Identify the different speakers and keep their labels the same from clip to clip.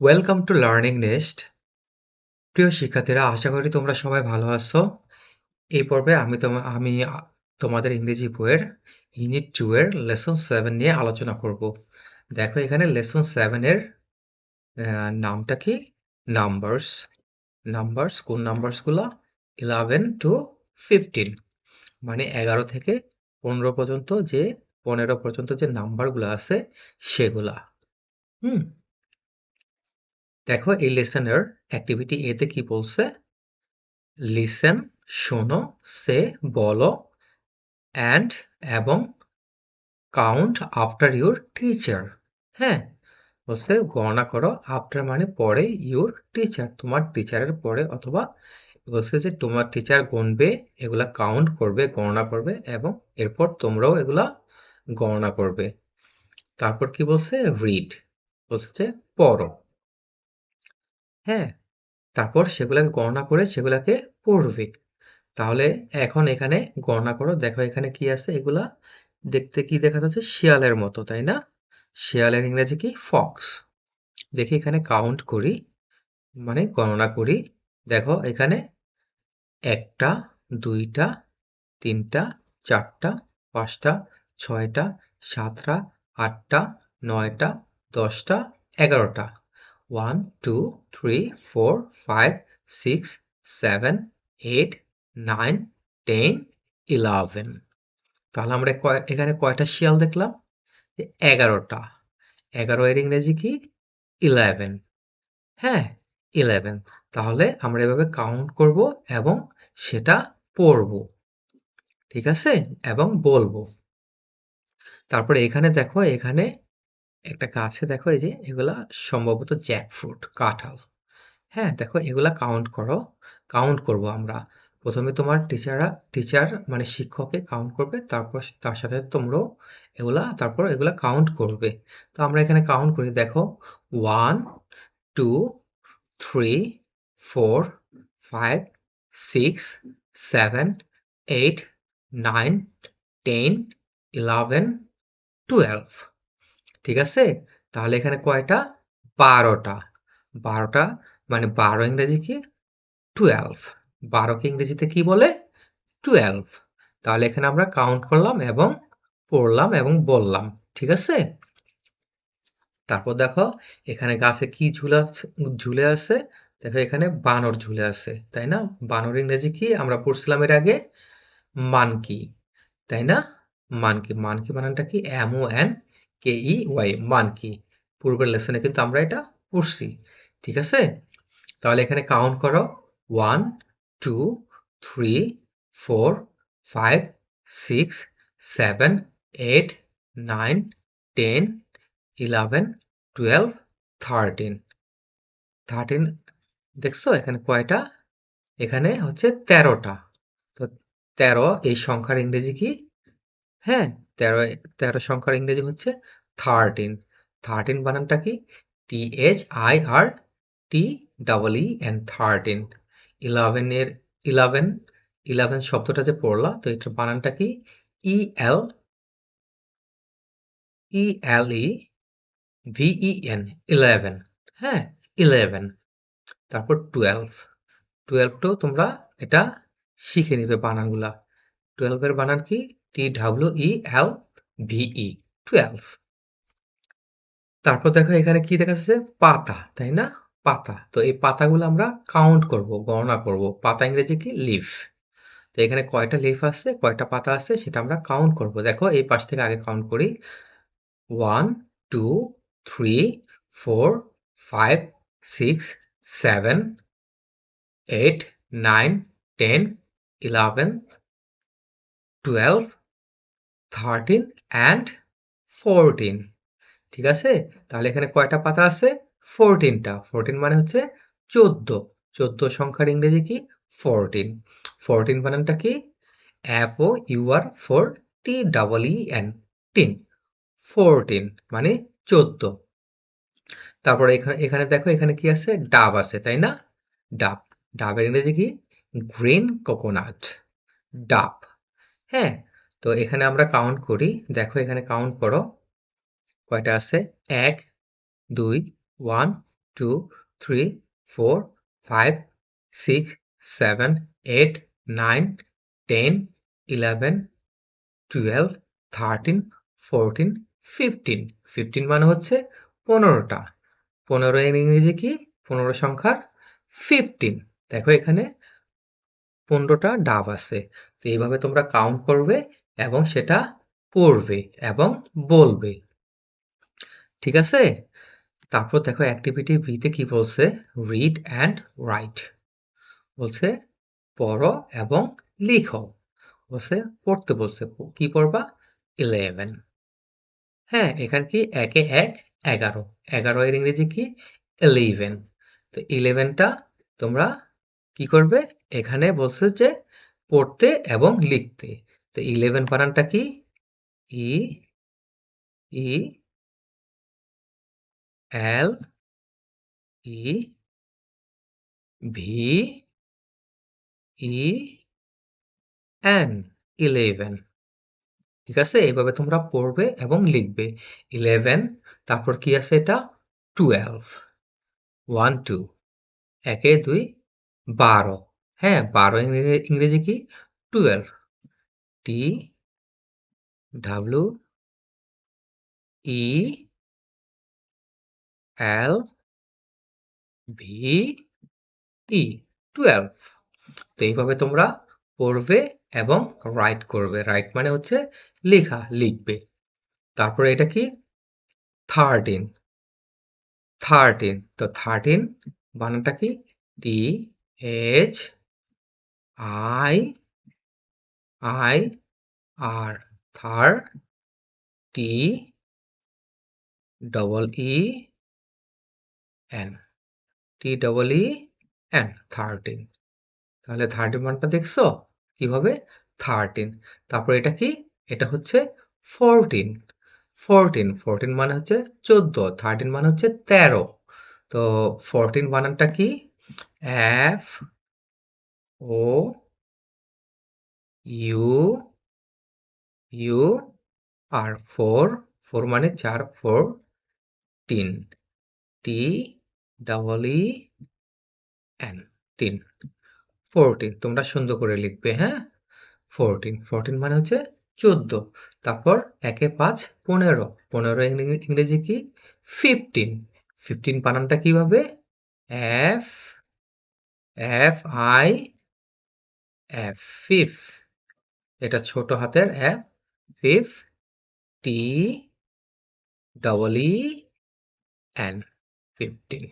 Speaker 1: Welcome to learning nest প্রিয় শিক্ষার্থীরা, আশা করি তোমরা সবাই ভালো আছো। এই পর্বে আমি আমি তোমাদের ইংরেজি বইয়ের ইউনিট টু এর লেসন সেভেন নিয়ে আলোচনা করব। দেখো, এখানে লেসন সেভেনের নামটা কি? নাম্বারস নাম্বারস কোন নাম্বারসগুলা? ইলেভেন টু ফিফটিন মানে এগারো থেকে পনেরো পর্যন্ত যে, পনেরো পর্যন্ত যে নাম্বারগুলো আছে, সেগুলা। হুম? দেখো এই লেসনের অ্যাক্টিভিটি এতে কি বলছে? লিসেন শোনো, সে, বলো অ্যান্ড এবং কাউন্ট আফটার ইউর টিচার হ্যাঁ বলছে গণনা করো আফটার মানে পরে ইউর টিচার তোমার টিচারের পরে অথবা বলছে যে তোমার টিচার গুনবে, এগুলা কাউন্ট করবে, গণনা করবে এবং এরপর তোমরাও এগুলা গণনা করবে। তারপর কি বলছে? রিড বলছে যে পড়ো। হ্যাঁ তারপর সেগুলাকে গণনা করে সেগুলাকে পড়বে। তাহলে এখন এখানে গণনা করো, দেখো এখানে কি আছে এগুলা। দেখতে কি দেখা যাচ্ছে শিয়ালের মতো, তাই না? শিয়ালের ইংরেজি কি? ফক্স। দেখি এখানে কাউন্ট করি মানে গণনা করি। দেখো এখানে একটা, দুইটা, তিনটা, চারটা, পাঁচটা, ছয়টা, সাতটা, আটটা, নয়টা, দশটা, এগারোটা। One two three four five six seven eight nine ten eleven তাহলে আমরা এখানে কয়টা শিয়াল দেখলাম? এগারোটা। এগারো এর ইংরেজি কি? ইলেভেন হ্যাঁ ইলেভেন তাহলে আমরা এভাবে কাউন্ট করব এবং সেটা পড়ব। ঠিক আছে? এবং বলব। তারপরে এখানে দেখো, এখানে একটা গাছে দেখো এই যে এগুলা সম্ভবত জ্যাকফ্রুট কাঁঠাল। হ্যাঁ দেখো এগুলা কাউন্ট করো। কাউন্ট করব আমরা। প্রথমে তোমার টিচাররা টিচার মানে শিক্ষকে কাউন্ট করবে, তারপর তার সাথে তোমরাও এগুলা, তারপর এগুলা কাউন্ট করবে। তো আমরা এখানে কাউন্ট করি, দেখো one two three four five six seven eight nine ten eleven twelve ঠিক আছে? তাহলে এখানে কয়টা? বারোটা। বারোটা মানে বারো ইংরেজি কি? টুয়েলভ বারোকে ইংরেজিতে কি বলে? টুয়েলভ তাহলে এখানে আমরা কাউন্ট করলাম এবং পড়লাম এবং বললাম, ঠিক আছে? তারপর দেখো, এখানে গাছে কি ঝুলে ঝুলে আছে? দেখো এখানে বানর ঝুলে আছে, তাই না? বানর ইংরেজি কি? আমরা পড়ছিলাম এর আগে মানকি, তাই না? মানকি মানকি বানানটা কি? M O N K E, Y monkey পূর্বের লেসনে কিন্তু আমরা এটা পড়ছি, ঠিক আছে? তাহলে এখানে কাউন্ট করো one two three four five six seven eight nine ten eleven twelve thirteen thirteen দেখছ? এখানে কয়টা? এখানে হচ্ছে তেরোটা। তো তেরো, এই সংখ্যার ইংরেজি কি? হ্যাঁ তেরো তেরো সংখ্যার ইংরেজি হচ্ছে থার্টিন থার্টিন বানানটা কি? T H I R T double E N thirteen eleven এর ইলেভেন ইলেভেন শব্দটা যে পড়লা, তো এটার বানানটা কি? E L E L E V N eleven হ্যাঁ ইলেভেন তারপর টুয়েলভ টুয়েলভটাও তোমরা এটা শিখে নিবে বানানগুলা। টুয়েলভের বানান কি? টি ডাব্লিউ ই এল ভিই টুয়েলভ তারপর দেখো এখানে কি দেখা যাচ্ছে পাতা, তাই না? পাতা। তো এই পাতাগুলো আমরা কাউন্ট করব, গণনা করব। পাতা ইংরেজি কি? লিফ তো এখানে কয়টা লিফ আছে, কয়টা পাতা আছে, সেটা আমরা কাউন্ট করব। দেখো এই পাশ থেকে আগে কাউন্ট করি। One two three four five six seven eight nine ten eleven twelve thirteen and fourteen ঠিক আছে? তাহলে এখানে কয়টা পাতা আছে? ফোরটিনটা ফোরটিন মানে হচ্ছে চোদ্দ। চোদ্দ সংখ্যার ইংরেজি কি? ফোরটিন ফোরটিন বানানটা কি? F O U R four T double E N teen fourteen মানে চোদ্দ। তারপরে এখানে এখানে দেখো এখানে কি আছে? ডাব আছে, তাই না? ডাব। ডাবের ইংরেজি কি? Green coconut. ডাব। হ্যাঁ? তো এখানে আমরা কাউন্ট করি। দেখো এখানে কাউন্ট করো। কয়টা আছে? এক, দুই one two three four five six seven eight nine ten eleven twelve thirteen fourteen fifteen fifteen মানে হচ্ছে পনেরোটা। পনেরো এর ইংরেজি কি? পনেরো সংখ্যার ফিফটিন দেখো এখানে পনেরোটা ডাব আছে। তো এইভাবে তোমরা কাউন্ট করবে। এবং সেটা পড়বে এবং বলবে। ঠিক আছে? তারপর দেখো অ্যাক্টিভিটি বিতে কি বলছে? রিড অ্যান্ড রাইট বলছে, পড়ো এবং লিখো। বলছে, পড়তে বলছে। কি পড়বা? ইলেভেন হ্যাঁ এখানে কি? একে এক, এগারো। এগারো এর ইংরেজি কি? ইলেভেন তো ইলেভেনটা তোমরা কি করবে? এখানে বলছে যে, পড়তে এবং লিখতে। তো ইলেভেন বানানটা কি? E E L E V E N eleven ঠিক আছে? এইভাবে তোমরা পড়বে এবং লিখবে। ইলেভেন তারপর কি আছে এটা? টুয়েলভ ওয়ান টু একে, দুই, বারো। হ্যাঁ বারো ইংরেজি কি? Twelve T W E L V E twelve তো এইভাবে তোমরা পড়বে এবং রাইট করবে। রাইট মানে হচ্ছে লেখা, লিখবে। তারপরে এটা কি? থার্টিন থার্টিন তো থার্টিন বানানটা কি? T H I I R thir T double E N. T double E N, thirteen. তাহলে থার্টিন মানটা দেখছ? কীভাবে? থার্টিন। তারপর এটা কি? এটা হচ্ছে ফোরটিন। ফোরটিন ফোরটিন মানে হচ্ছে চোদ্দ। থার্টিন মানে হচ্ছে তেরো। তো ফোরটিন বানানটা কি? F O U U R four four মানে চার four teen T double E N teen fourteen তোমরা সুন্দর করে লিখবে হ্যাঁ? ফোরটিন ফোরটিন মানে হচ্ছে চোদ্দ, তারপর একে পাঁচ, পনেরো পনেরো ইংরেজি কি? ফিফটিন ফিফটিন বানানটা কীভাবে? এফ এফ আই এফ ফিফ এটা ছোট হাতের F fif T double E N fifteen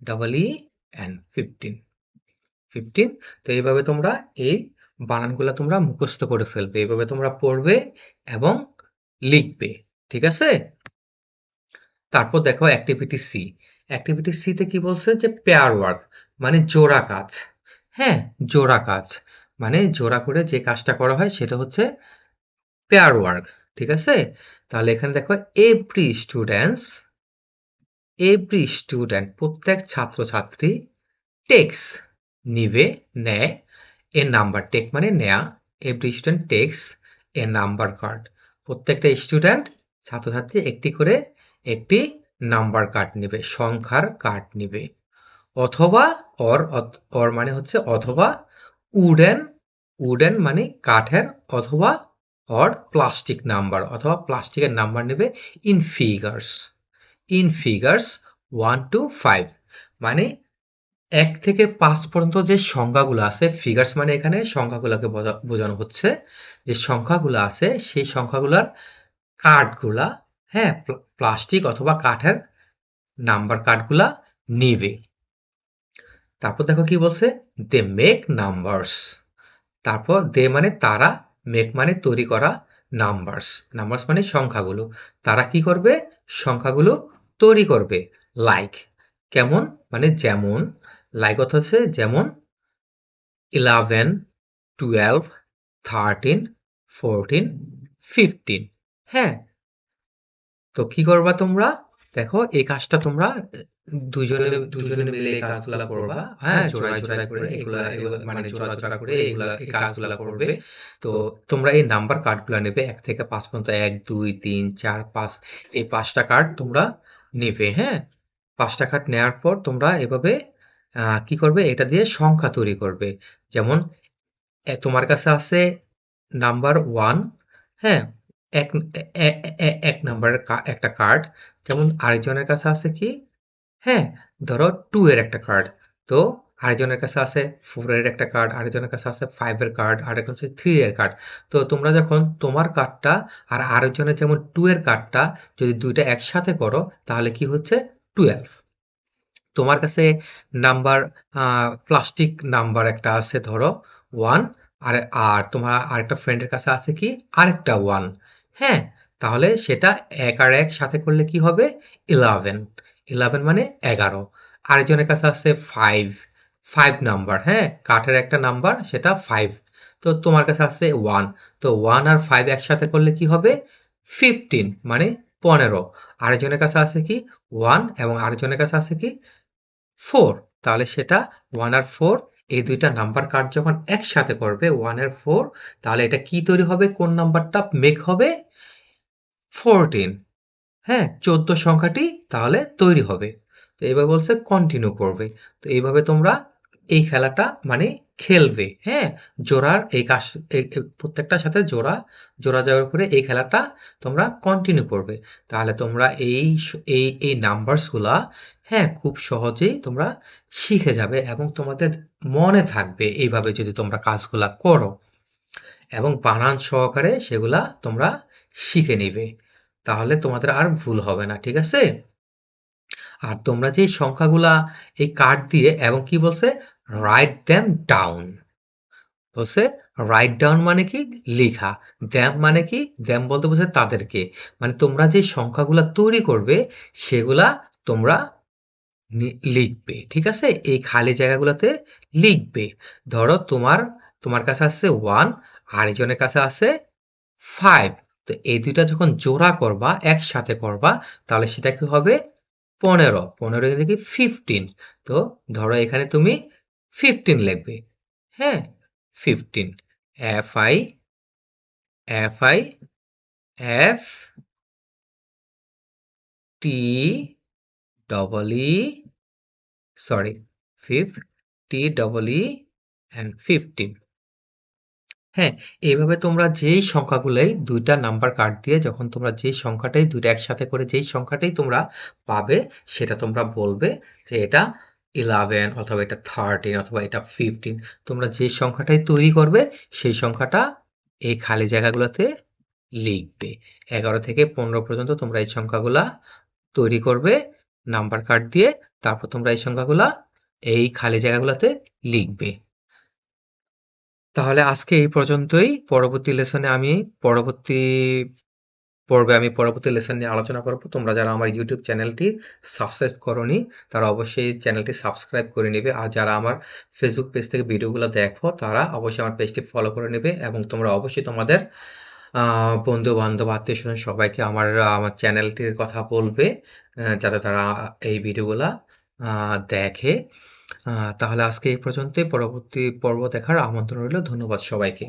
Speaker 1: double E N fifteen fifteen তো এইভাবে তোমরা এই বানানগুলো তোমরা মুখস্থ করে ফেলবে। এইভাবে তোমরা পড়বে এবং লিখবে, ঠিক আছে? তারপর দেখো অ্যাক্টিভিটি সি অ্যাক্টিভিটি সিতে কি বলছে যে পেয়ার ওয়ার্ক মানে জোড়া কাজ হ্যাঁ? জোড়া কাজ। মানে জোড়া করে যে কাজটা করা হয় সেটা হচ্ছে পেয়ার ওয়ার্ক ঠিক আছে? তাহলে এখানে দেখো এভরি স্টুডেন্টস এভরি স্টুডেন্ট প্রত্যেক ছাত্রছাত্রী টেক্স নিবে, নেয় এ নাম্বার টেক মানে নেয়া every student takes a number card প্রত্যেকটা স্টুডেন্ট ছাত্রছাত্রী একটি করে একটি নাম্বার কার্ড নেবে, সংখ্যার কার্ড নেবে। অথবা অর অর মানে হচ্ছে অথবা উডেন উডেন মানে কাঠের অথবা অর প্লাস্টিক নাম্বার অথবা প্লাস্টিকের নাম্বার নেবে in figures in figures one two five মানে এক থেকে পাঁচ পর্যন্ত যে সংখ্যাগুলো আছে ফিগার্স মানে এখানে সংখ্যাগুলোকে বোঝানো হচ্ছে, যে সংখ্যাগুলো আছে, সেই সংখ্যাগুলোর কার্ডগুলা হ্যাঁ প্লাস্টিক অথবা কাঠের নাম্বার কার্ডগুলা নিবে। তারপর দেখো কি বলছে দে মেক নাম্বারস তারপর দে মানে তারা, মেক মানে তৈরি করা নাম্বারস নাম্বারস মানে সংখ্যাগুলো। তারা কি করবে? সংখ্যাগুলো তৈরি করবে। লাইক কেমন? মানে যেমন। লাইক অর্থ হচ্ছে যেমন eleven twelve thirteen fourteen fifteen হ্যাঁ। তো কি করবা তোমরা? দেখো, এই কাজটা তোমরা দুজনে দুজনে মিলে এই কাজগুলা করবা। হ্যাঁ জোড়ায় জোড়ায় করে এগুলা মানে জোড়া জোড়া করে এগুলা এই কাজগুলা করবে। তো তোমরা এই নাম্বার কার্ডগুলা নেবে, এক থেকে পাঁচ পর্যন্ত, এক, দুই, তিন, চার, পাঁচ, এই পাঁচটা কার্ড তোমরা নেবে হ্যাঁ? পাঁচটা কার্ড নেওয়ার পর তোমরা এভাবে কি করবে? এটা দিয়ে সংখ্যা তৈরি করবে। যেমন তোমার কাছে আছে নাম্বার ওয়ান হ্যাঁ? এক এক নাম্বারের একটা কার্ড। যেমন আরেকজনের কাছে আছে কি? হ্যাঁ ধরো টু এর একটা কার্ড তো আরেকজনের কাছে আছে ফোর এর একটা কার্ড আরেকজনের কাছে আছে ফাইভ এর কার্ড আরেকজন আছে থ্রি এর কার্ড তো তোমরা যখন তোমার কার্ডটা আর আরেকজনের যেমন টু এর কার্ডটা যদি দুইটা একসাথে করো, তাহলে কি হচ্ছে? টুয়েলভ তোমার কাছে নাম্বার প্লাস্টিক নাম্বার একটা আছে ধরো ওয়ান আর আর তোমার আরেকটা ফ্রেন্ডের কাছে আছে কি? আরেকটা ওয়ান হ্যাঁ তাহলে সেটা এক আর এক সাথে করলে কি হবে? ইলেভেন ইলেভেন মানে এগারো। আরেকজনের কাছে আছে ফাইভ ফাইভ নাম্বার হ্যাঁ? কাঠের একটা নাম্বার সেটা ফাইভ তো তোমার কাছে আছে ওয়ান তো ওয়ান আর ফাইভ একসাথে করলে কি হবে? ফিফটিন মানে পনেরো। আরেকজনের কাছে আছে কি? ওয়ান এবং আরেকজনের কাছে আছে কি? ফোর তাহলে সেটা ওয়ান আর ফোর এই দুইটা নাম্বার কার্ড যখন একসাথে করবে ওয়ান আর ফোর তাহলে এটা কি তৈরি হবে? কোন নাম্বারটা মেক হবে? ফোরটিন হ্যাঁ চোদ্দ সংখ্যাটি তাহলে তৈরি হবে। তো এইভাবে বলছে কন্টিনিউ করবে। তো এইভাবে তোমরা এই খেলাটা মানে খেলবে হ্যাঁ? জোড়ার এই কাজ প্রত্যেকটার সাথে জোড়া জোড়া যাওয়ার করে এই খেলাটা তোমরা কন্টিনিউ করবে। তাহলে তোমরা এই এই এই নাম্বারসগুলা হ্যাঁ খুব সহজেই তোমরা শিখে যাবে এবং তোমাদের মনে থাকবে এইভাবে যদি তোমরা কাজগুলা করো। এবং বানান সহকারে সেগুলা তোমরা শিখে নিবে। তাহলে তোমাদের আর ভুল হবে না, ঠিক আছে? আর তোমরা যে সংখ্যাগুলা এই কার্ড দিয়ে এবং কি বলছে? রাইট দ্যাম ডাউন বলছে রাইট ডাউন মানে কি? লেখা। দ্যাম মানে কি? দ্যাম বলতে বলছে তাদেরকে। মানে তোমরা যে সংখ্যাগুলা তৈরি করবে, সেগুলা তোমরা লিখবে, ঠিক আছে? এই খালি জায়গাগুলোতে লিখবে। ধরো তোমার তোমার কাছে আছে ওয়ান আরেকজনের কাছে আছে ফাইভ তো এই দুইটা যখন জোড়া করবা, একসাথে করবা, তাহলে সেটা কি হবে? পনেরো। পনেরো কি? ফিফটিন তো ধরো এখানে তুমি ফিফটিন লিখবে। হ্যাঁ? Fifteen F I F I F T double E sorry fif T double E and fifteen হ্যাঁ এইভাবে তোমরা যেই সংখ্যাগুলোই দুইটা নাম্বার কার্ড দিয়ে যখন তোমরা যেই সংখ্যাটাই দুইটা একসাথে করে যেই সংখ্যাটাই তোমরা পাবে, সেটা তোমরা বলবে যে এটা ইলেভেন অথবা এটা থার্টিন অথবা এটা ফিফটিন তোমরা যে সংখ্যাটাই তৈরি করবে, সেই সংখ্যাটা এই খালি জায়গাগুলোতে লিখবে। এগারো থেকে পনেরো পর্যন্ত তোমরা এই সংখ্যাগুলা তৈরি করবে নাম্বার কার্ড দিয়ে, তারপর তোমরা এই সংখ্যাগুলা এই খালি জায়গাগুলোতে লিখবে। তাহলে আজকে এই পর্যন্তই। পরবর্তী লেসনে আমি পরবর্তী পর্বে আমি পরবর্তী লেসন নিয়ে আলোচনা করব। তোমরা যারা আমার ইউটিউব চ্যানেলটি সাবস্ক্রাইব করনি, তারা অবশ্যই চ্যানেলটি সাবস্ক্রাইব করে নেবে। আর যারা আমার ফেসবুক পেজ থেকে ভিডিওগুলো দেখো, তারা অবশ্যই আমার পেজটি ফলো করে নেবে এবং তোমরা অবশ্যই তোমাদের বন্ধু বান্ধব আত্মীয় স্বজন সবাইকে আমার আমার চ্যানেলটির কথা বলবে যাতে তারা এই ভিডিওগুলা দেখে। তাহলে আজকে এই পর্যন্তই। পরবর্তী পর্ব দেখার আমন্ত্রণ রইল। ধন্যবাদ সবাইকে।